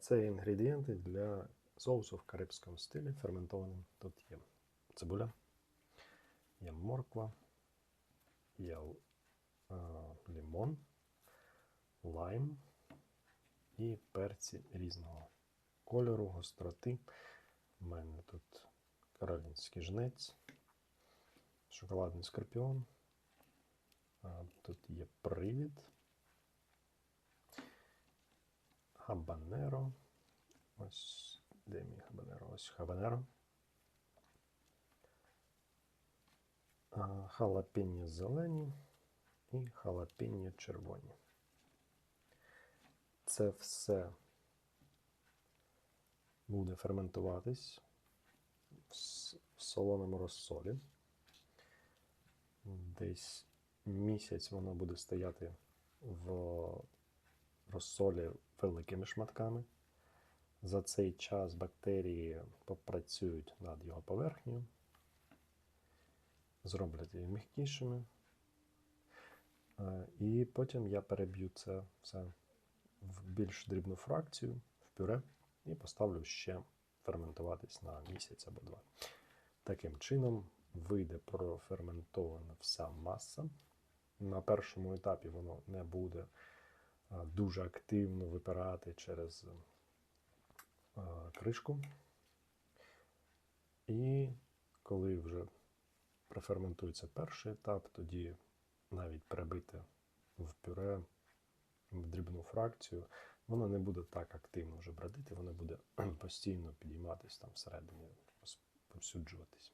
Це інгредієнти для соусу в карибському стилі ферментованим. Тут є цибуля, є морква, є лимон, лайм і перці різного кольору, гостроти. У мене тут каролінський жнець, шоколадний скорпіон. Тут є привід. Хабанеро. Ось де мій хабанеро? Ось хабанеро. А, Халапеньо зелені і халапеньо червоні. Це все буде ферментуватись в солоному розсолі. Десь місяць воно буде стояти в розсолі великими шматками. За цей час бактерії попрацюють над його поверхнею, зроблять її м'якішими. Е, І потім я переб'ю це все в більш дрібну фракцію, в пюре, і поставлю ще ферментуватись на місяць або два. Таким чином вийде проферментована вся маса. На першому етапі воно не буде дуже активно випирати через кришку. І коли вже проферментується перший етап, тоді навіть перебити в пюре в дрібну фракцію, воно не буде так активно вже бродити, воно буде постійно підійматись там всередині, розповсюджуватись.